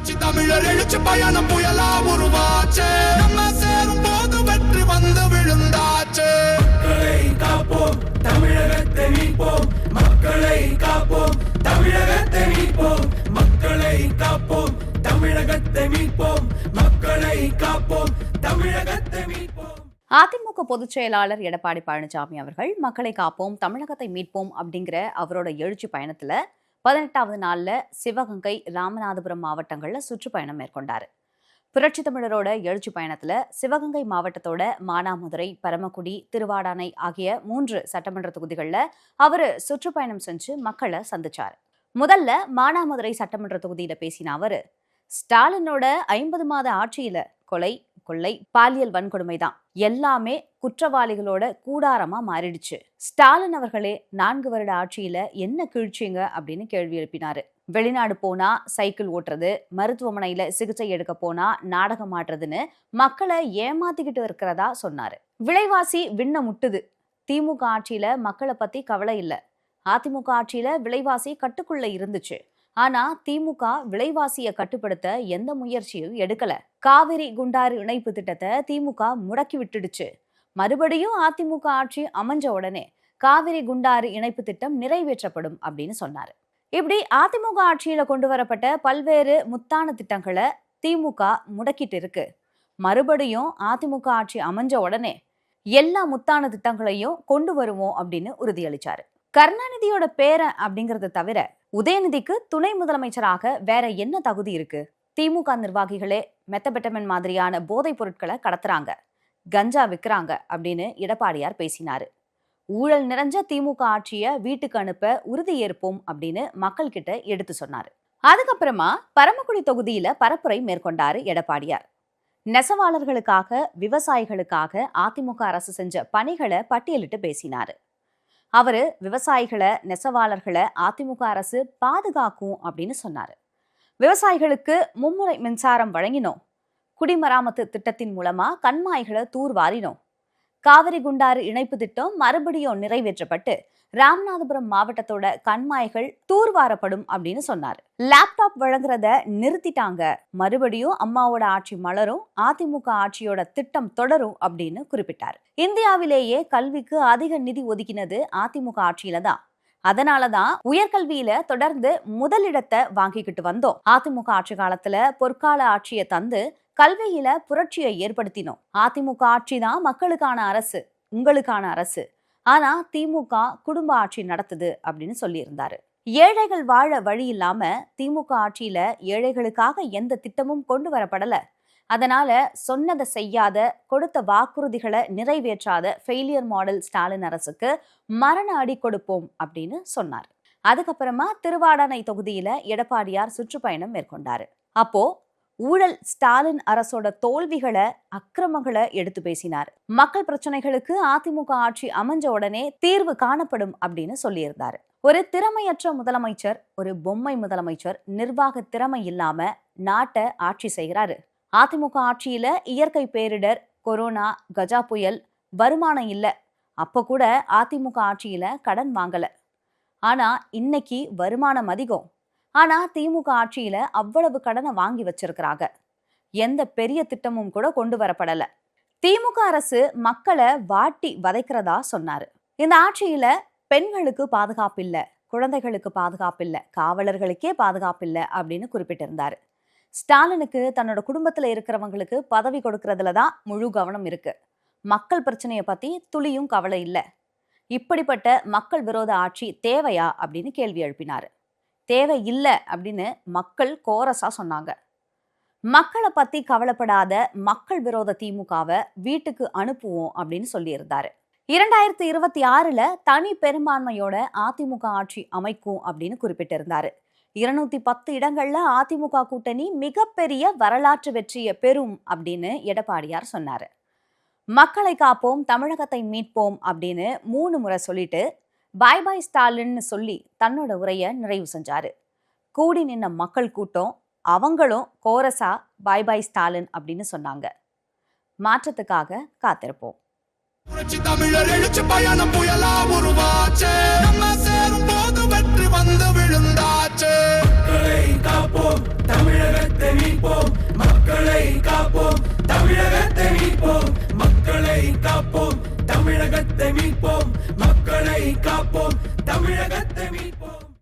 புரட்சி தமிழர் எழுச்சி பயணம் புயலா உருவாச்சு. நம்ம சேரும் போது வெற்றி வந்து விழுந்தாச்சு. மக்களை காப்போம் தமிழகத்தை மீட்போம். மக்களை காப்போம் தமிழகத்தை மீட்போம். மக்களை காப்போம் தமிழகத்தை மீட்போம். மக்களை காப்போம் தமிழகத்தை மீட்போம். அதிமுக பொதுச் செயலாளர் எடப்பாடி பழனிசாமி அவர்கள் மக்களை காப்போம் தமிழகத்தை மீட்போம் அப்படிங்கிற அவரோட எழுச்சி பயணத்துல பதினெட்டாவது நாளில் சிவகங்கை ராமநாதபுரம் மாவட்டங்களில் சுற்றுப்பயணம் மேற்கொண்டார். புரட்சி தமிழரோட எழுச்சி பயணத்தில் சிவகங்கை மாவட்டத்தோட மானாமதுரை பரமக்குடி திருவாடானை ஆகிய மூன்று சட்டமன்ற தொகுதிகளில் அவர் சுற்றுப்பயணம் செஞ்சு மக்களை சந்திச்சார். முதல்ல மானாமதுரை சட்டமன்ற தொகுதியில் பேசின அவர் ஸ்டாலினோட ஐம்பது மாத ஆட்சியில் கொலை கொள்ளை பாலியல் வன்கொடுமை தான். எல்லாமே குற்றவாளிகளோட கூடாரமா மாறிடுச்சு. ஸ்டாலின் அவர்களே நான்கு வருட ஆட்சியில என்ன கிழிச்சிங்க அப்படின்னு கேள்வி எழுப்பினாரு. வெளிநாடு போனா சைக்கிள் ஓட்டுறது மருத்துவமனையில சிகிச்சை எடுக்க போனா நாடகம் ஆடுறதுன்னு மக்களை ஏமாத்திக்கிட்டு இருக்கிறதா சொன்னாரு. விலைவாசி விண்ண முட்டுது. திமுக ஆட்சியில மக்களை பத்தி கவலை இல்லை. அதிமுக ஆட்சியில விலைவாசி கட்டுக்குள்ள இருந்துச்சு. ஆனா திமுக விலைவாசியை கட்டுப்படுத்த எந்த முயற்சியும் எடுக்கல. காவிரி குண்டாறு இணைப்பு திட்டத்தை திமுக முடக்கி விட்டுடுச்சு. மறுபடியும் அதிமுக ஆட்சி அமைஞ்ச உடனே காவிரி குண்டாறு இணைப்பு திட்டம் நிறைவேற்றப்படும் அப்படின்னு சொன்னாரு. இப்படி அதிமுக ஆட்சியில கொண்டு வரப்பட்ட பல்வேறு முத்தான திட்டங்களை திமுக முடக்கிட்டு இருக்கு. மறுபடியும் அதிமுக ஆட்சி அமைஞ்ச உடனே எல்லா முத்தான திட்டங்களையும் கொண்டு வருவோம் அப்படின்னு உறுதியளிச்சாரு. கருணாநிதியோட பேரன் அப்படிங்கறத தவிர உதயநிதிக்கு துணை முதலமைச்சராக வேற என்ன தகுதி இருக்கு? திமுக நிர்வாகிகளே மெத்தபெட்டமின் மாதிரியான போதைப் பொருட்களை கடத்துறாங்க. கஞ்சா விற்கிறாங்க அப்படின்னு எடப்பாடியார் பேசினாரு. ஊழல் நிறைஞ்ச திமுக ஆட்சியை வீட்டுக்கு அனுப்ப உறுதி ஏற்போம் அப்படின்னு மக்கள் கிட்ட எடுத்து சொன்னாரு. அதுக்கப்புறமா பரமக்குடி தொகுதியில பரப்புரை மேற்கொண்டாரு எடப்பாடியார். நெசவாளர்களுக்காக விவசாயிகளுக்காக அதிமுக அரசு செஞ்ச பணிகளை பட்டியலிட்டு பேசினாரு. அவரு விவசாயிகளை நெசவாளர்களை அதிமுக அரசு பாதுகாக்கும் அப்படின்னு சொன்னாரு. விவசாயிகளுக்கு மும்முறை மின்சாரம் வழங்கினோம். குடிமராமத்து திட்டத்தின் மூலமா கண்மாய்களை தூர் வாரினோம் காவிரி குண்டாறு இணைப்பு திட்டம் மறுபடியும் நிறைவேற்றப்பட்டு ராமநாதபுரம் மாவட்டத்தோட கண்மாய்கள் தூர்வாரப்படும் அப்படின்னு சொன்னாரு. லேப்டாப் வழங்குறத நிறுத்திட்டாங்க. மறுபடியும் அம்மாவோட ஆட்சி மலரும் அதிமுக ஆட்சியோட திட்டம் தொடரும் அப்படின்னு குறிப்பிட்டார். இந்தியாவிலேயே கல்விக்கு அதிக நிதி ஒதுக்கினது அதிமுக ஆட்சியில தான். அதனாலதான் உயர்கல்வியில தொடர்ந்து முதலிடத்தை வாங்கிக்கிட்டு வந்தோம். அதிமுக ஆட்சி காலத்துல பொற்கால ஆட்சியை தந்து கல்வியில புரட்சியை ஏற்படுத்தினோம். அதிமுக ஆட்சி தான் மக்களுக்கான அரசு உங்களுக்கான அரசு. ஆனா திமுக குடும்ப ஆட்சி நடத்துது அப்படின்னு சொல்லியிருந்தாரு. ஏழைகள் வாழ வழி இல்லாம திமுக ஆட்சியில ஏழைகளுக்காக எந்த திட்டமும் கொண்டு வரப்படல. அதனால சொன்னதை செய்யாத கொடுத்த வாக்குறுதிகளை நிறைவேற்றாத ஃபெயிலியர் மாடல் ஸ்டாலின் அரசுக்கு மரண அடி கொடுப்போம் அப்படின்னு சொன்னார். அதுக்கப்புறமா திருவாடானை தொகுதியில எடப்பாடியார் சுற்றுப்பயணம் மேற்கொண்டாரு. அப்போ ஊழல் ஸ்டாலின் அரசோட தோல்விகளை அக்கிரமங்களை எடுத்து பேசினார். மக்கள் பிரச்சனைகளுக்கு அதிமுக ஆட்சி அமைஞ்ச உடனே தீர்வு காணப்படும் அப்படின்னு சொல்லியிருந்தார். ஒரு திறமையற்ற முதலமைச்சர் ஒரு பொம்மை முதலமைச்சர் நிர்வாக திறமை இல்லாம நாட்டை ஆட்சி செய்கிறாரு. அதிமுக ஆட்சியில இயற்கை பேரிடர் கொரோனா கஜா புயல் வருமானம் இல்ல. அப்ப கூட அதிமுக ஆட்சியில கடன் வாங்கல. ஆனா இன்னைக்கு வருமானம் அதிகம். ஆனா திமுக ஆட்சியில அவ்வளவு கடனை வாங்கி வச்சிருக்கிறாங்க. எந்த பெரிய திட்டமும் கூட கொண்டு வரப்படல. திமுக அரசு மக்களை வாட்டி வதைக்கிறதா சொன்னாரு. இந்த ஆட்சியில பெண்களுக்கு பாதுகாப்பு இல்ல குழந்தைகளுக்கு பாதுகாப்பு இல்ல காவலர்களுக்கே பாதுகாப்பு இல்ல அப்படின்னு குறிப்பிட்டிருந்தாரு. ஸ்டாலினுக்கு தன்னோட குடும்பத்துல இருக்கிறவங்களுக்கு பதவி கொடுக்கறதுல தான் முழு கவனம் இருக்கு. மக்கள் பிரச்சனையை பத்தி துளியும் கவலை இல்ல. இப்படிப்பட்ட மக்கள் விரோத ஆட்சி தேவையா அப்படின்னு கேள்வி எழுப்பினாரு. தேவை இல்லை அப்படின்னு மக்கள் கோரஸாக சொன்னாங்க. மக்களை பற்றி கவலைப்படாத மக்கள் விரோத திமுகவை வீட்டுக்கு அனுப்புவோம் அப்படின்னு சொல்லியிருந்தாரு. இரண்டாயிரத்தி இருபத்தி ஆறில் தனி பெரும்பான்மையோட அதிமுக ஆட்சி அமைக்கும் அப்படின்னு குறிப்பிட்டிருந்தாரு. இருநூத்தி பத்து இடங்கள்ல அதிமுக கூட்டணி மிகப்பெரிய வரலாற்று வெற்றியை பெறும் அப்படின்னு எடப்பாடியார் சொன்னாரு. மக்களை காப்போம் தமிழகத்தை மீட்போம் அப்படின்னு மூணு முறை சொல்லிட்டு பாய் பாய் ஸ்டாலின்னு சொல்லி தன்னோட உரையை நிறைவு செஞ்சாரு. கூடி நின்ன மக்கள் கூட்டம் அவங்களும் கோரஸா பாய் பாய் ஸ்டாலின் அப்படின்னு சொன்னாங்க. மாற்றத்துக்காக காத்திருப்போம். புரட்சி தமிழர் எழுச்சி பயணம் புயலா உருவாச்சு. நம்ம சேரும் போது வெற்றி வந்து விழுந்தாச்சு. மக்களை காப்போம்